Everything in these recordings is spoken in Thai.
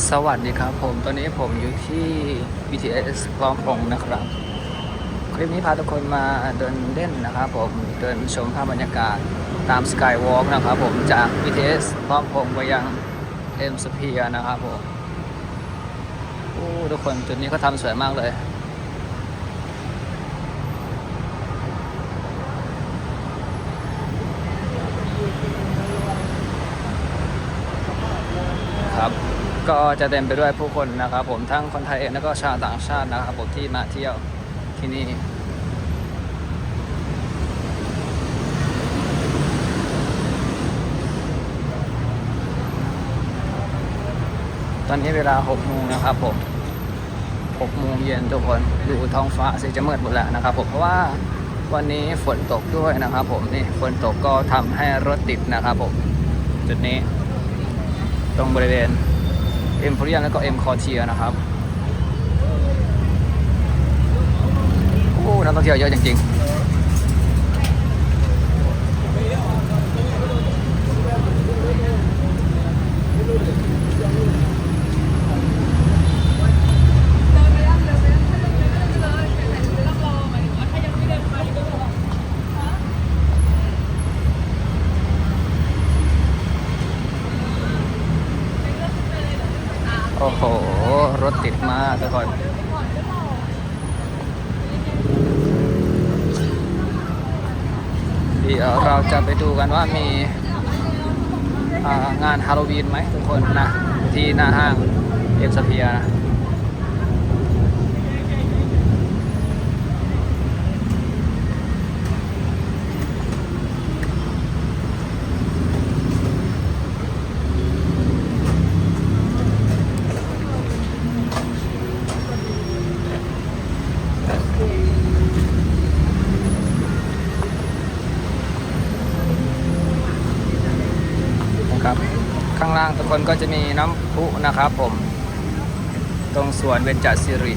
สวัสดีครับผม ตอนนี้ผมอยู่ที่ BTS คลองปงนะครับ คลิปนี้พาทุกคนมาเดินเล่นนะครับผม เดินชมภาพบรรยากาศตาม Skywalk นะครับผม จาก BTS คลองปงไปยัง M Sphere นะครับผม โอ้ทุกคนจุดนี้เขาทำสวยมากเลยครับ ก็จะเต็มไปด้วยผู้คนนะครับผมทั้งคนไทยเองแล้วก็ชาวต่างชาตินะครับผมที่มาเที่ยวที่นี่ตอนนี้เวลา6โมงนะครับผม6โมงเย็นทุกคนดูท้องฟ้าสิจะมืดหมดแล้วนะครับผมเพราะว่าวันนี้ฝนตกด้วยนะครับผมนี่ฝนตกก็ทำให้รถติดนะครับผมจุดนี้ตรงบริเวณ เอ็มโพเรียนแล้วก็เอ็มคอเทียนะครับ โอ้ นักท่องเที่ยวเยอะจริงๆ โอ้โห รถติดมากทุกคนเดี๋ยวเราจะไปดูกันว่ามีงานฮาโลวีนไหมทุกคนนะ ที่หน้าห้างเอ็มสเปียนะ นะครับ ข้างล่างทุก คนก็จะมีน้ำพุนะครับผม ตรงสวนเบญจศิริ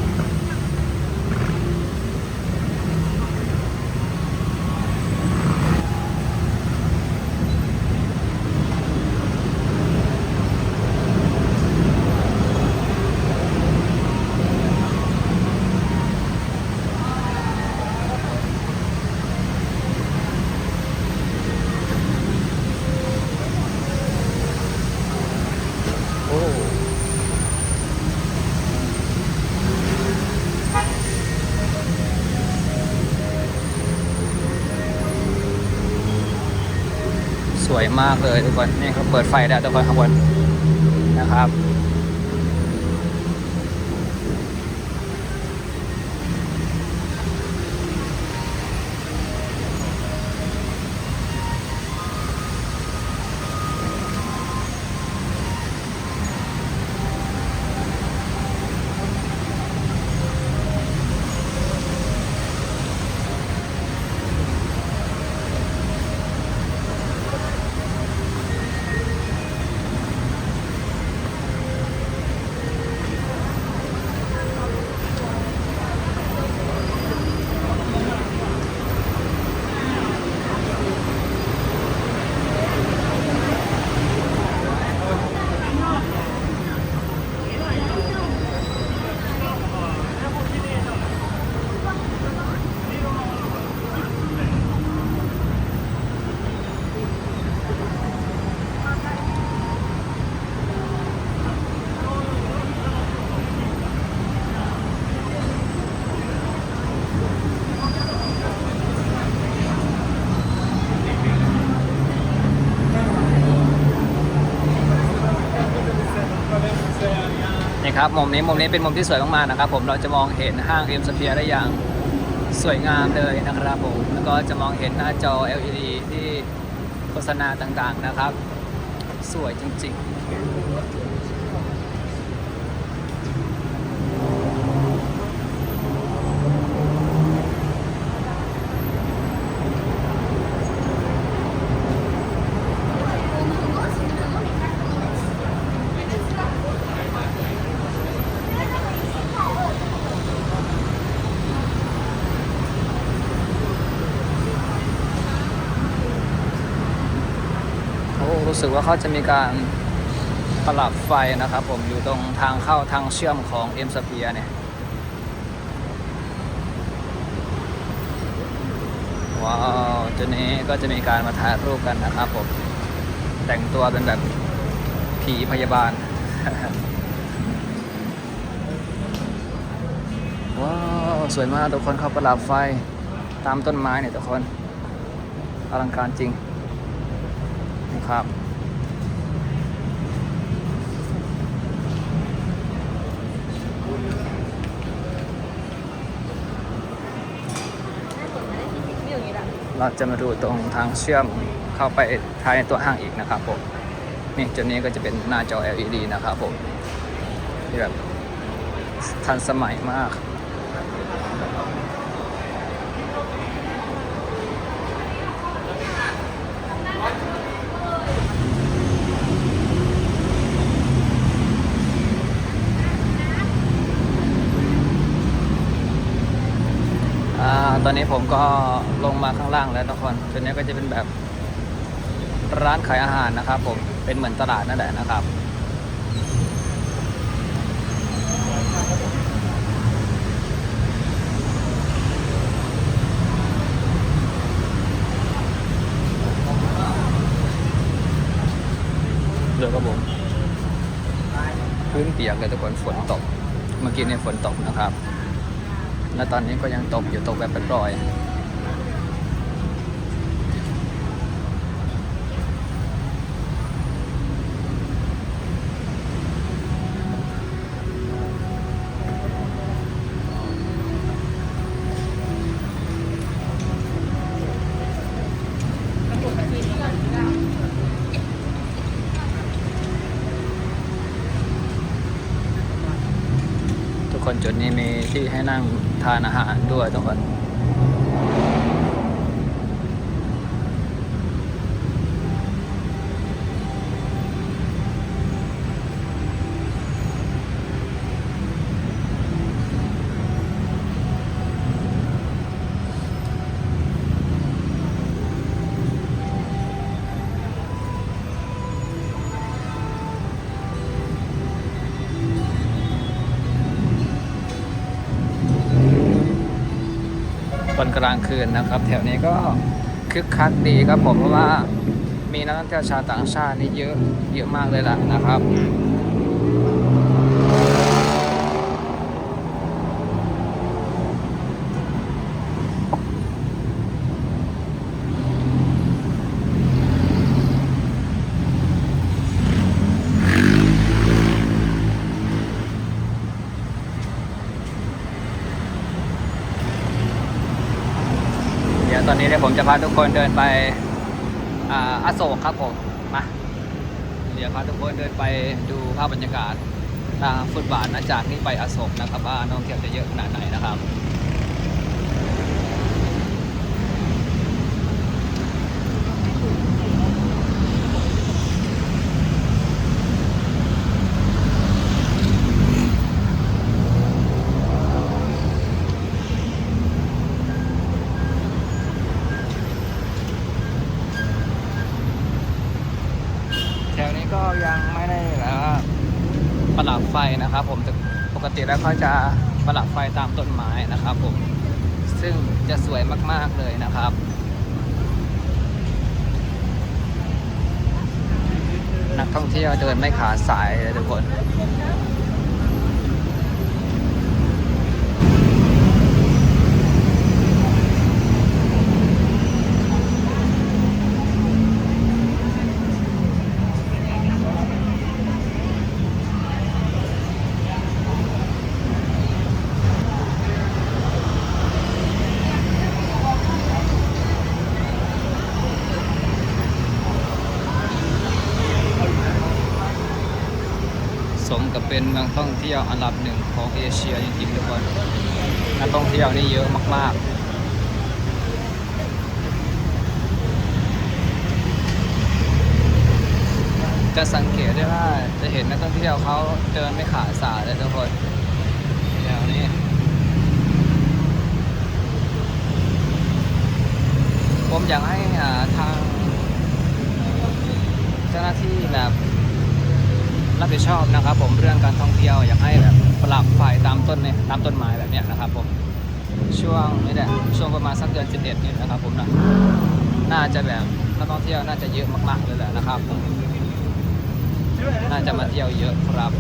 วยมากเลยทุกคน นี่เขาเปิดไฟแล้วทุกคนข้างบนนะครับ ครับมุมนี้มุมนี้เป็นมุมที่สวยมากๆนะครับ ผมเราจะมองเห็นห้างเอ็มสเฟียได้อย่างสวยงามเลยนะครับผมแล้วก็จะมองเห็นหน้าจอ LED ที่โฆษณาต่างๆนะครับ สวยจริง ๆ สึกว่าเขาจะมีการประลับไฟนะครับ ผมอยู่ตรงทางเข้าทางเชื่อมของเอ็มสเปียเนี่ยว้าวจุดนี้ก็จะมีการมาถ่ายรูปกันนะครับผมแต่งตัวเป็นแบบผีพยาบาลว้าวสวยมากทุกคนเข้าประดับไฟตามต้นไม้เนี่ยทุกคนอลังการจริงนะครับ เราจะมาดูตรงทางเชื่อมเข้าไปภายในตัวห้างอีกนะครับผมนี่จุดนี้ก็จะเป็นหน้าจอ LED นะครับผมที่แบบทันสมัยมาก ตอนนี้ผมก็ลงมาข้างล่างแล้วทุกคนจุดนี้ก็จะเป็นแบบร้านขายอาหารนะครับ ผม เป็นเหมือนตลาดนั่นแหละนะครับเรือครับผมพื้นเปียกเลยทุกคนฝนตก เมื่อกี้เนี่ยฝนตกนะครับ และตอนนี้ก็ยังตกอยู่ตกแบบเป็นรอย คนจุดนี้มีที่ให้นั่งทานอาหารด้วยทุกคน ตอนกลางคืนนะครับ แถวนี้ก็คึกคักดีครับผมเพราะว่ามีนักท่องเที่ยวชาวต่างชาตินี่เยอะเยอะมากเลยล่ะนะครับ เดี๋ยวตอนนี้เนี่ยผม จะพาทุกคนเดินไปอโศกครับผมมาเดี๋ยวพาทุกคนเดินไปดูภาพบรรยากาศทางฟุตบาทนะจากนี้ไปอโศกนะครับว่าน้องเที่ยวจะเยอะขนาดไหนนะครับ แถวนี้ก็ยังไม่ได้แบบว่าประดับไฟ นะครับ ผมปกติแล้วเขาจะประหลับไฟตามต้นไม้นะครับผมซึ่งจะสวยมากๆเลยนะครับนักท่องเที่ยวเดินไม่ขาดสายเลยทุกคน เป็นเมืองท่องเที่ยวอันดับหนึ่งของเอเชียจริงๆทุกคนนักท่องเที่ยวนี่เยอะมากๆจะสังเกตได้ว่าจะเห็นนักท่องเที่ยวเขาเดินไม่ขาดสายเลยทุกคนแถวนี้ ผมอยากให้อ่าทางเจ้าหน้าที่แบบ รับผิดชอบนะครับ ผมเรื่องการท่องเที่ยวอยากให้แบบปรับฝ่ายตามต้นเนี่ยตามต้นไม้แบบเนี้ยนะครับผมช่วงนี่แหละช่วงประมาณสักเดือน11นี่นะครับ ผมนะน่าจะแบบนักท่องเที่ยวน่าจะเยอะมากๆเลยแหละนะครับผมน่าจะมาเที่ยวเยอะครับ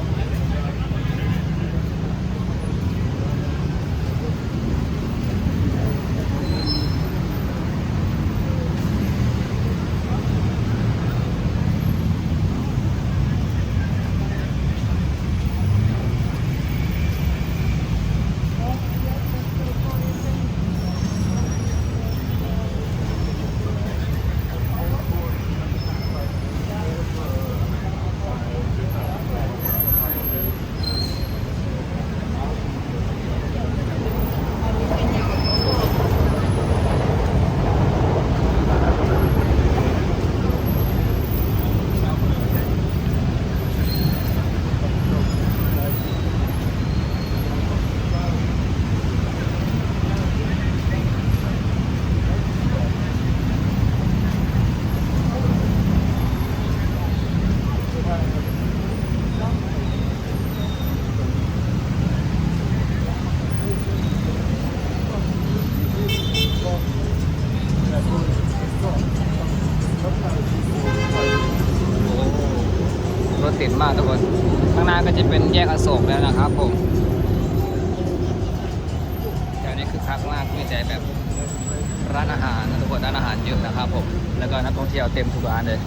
รถติดมากทุกคน ข้างหน้าก็จะเป็น แยกอโศกแล้วนะครับผมแถวนี้คือคักมากมีแต่แบบร้านอาหารนะทุกคนร้านอาหารเยอะนะครับผม แล้วก็นักท่องเที่ยวเต็มทุกร้านเลย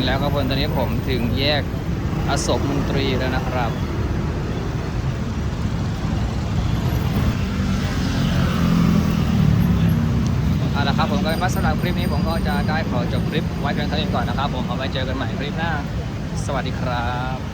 งแล้วครับผมตอนนี้ผมถึงแยกอโศกมนตรีแล้วนะครับเอาละครับผมก็มาสำหรับคลิปนี้ผมก็จะได้ขอจบคลิปไว้เพียงเท่านี้ก่อนนะครับ ผมเอาไว้เจอกันใหม่คลิปหน้า สวัสดีครับ